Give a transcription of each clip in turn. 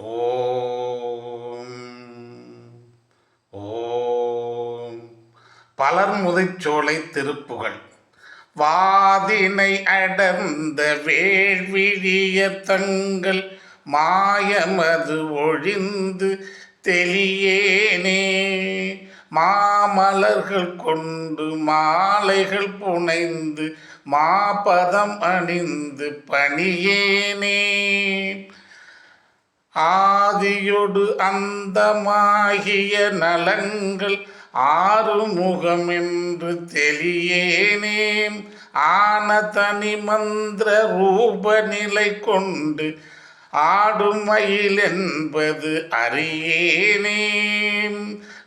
ஓம் ஓம். பலர்முதைச்சோலை திருப்புகள். வாதினை அடர்ந்த வேள்விழிய தங்கள் மாயமது ஒழிந்து தெளியேனே. மாமலர்கள் கொண்டு மாலைகள் புனைந்து மாபதம் அணிந்து பணியேனே. ஆதியொடு அந்தமாகிய நலங்கள் ஆறுமுகம் என்று தெளியேனேம் ஆன தனி மந்திர ரூப நிலை கொண்டு ஆடுமயில் என்பது அறியேனேம்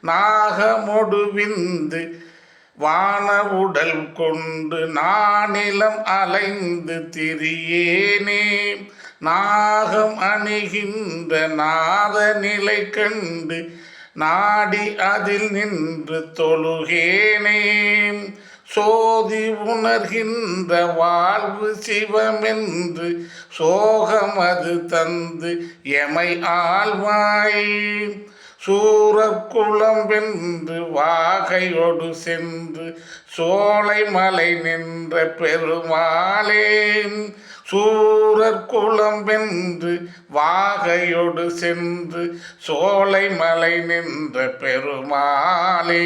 நாகமொடு விந்து வான உடல் கொண்டு நானிலம் அலைந்து திரியேனேம் நாகம் அணிகின்ற நாத நிலை கண்டு நாடி அதில் நின்று தொழுகேனே. சோதி உணர்கின்ற வாழ்வு சிவமென்று சோகமது தந்து எமை ஆழ்வாய் சூரக்குளம்பென்று வாகையொடு சென்று சோலைமலை நின்ற சூரர் சூரற்குளம் வென்று வாகையொடு சென்று சோலைமலை நின்ற பெருமாளே.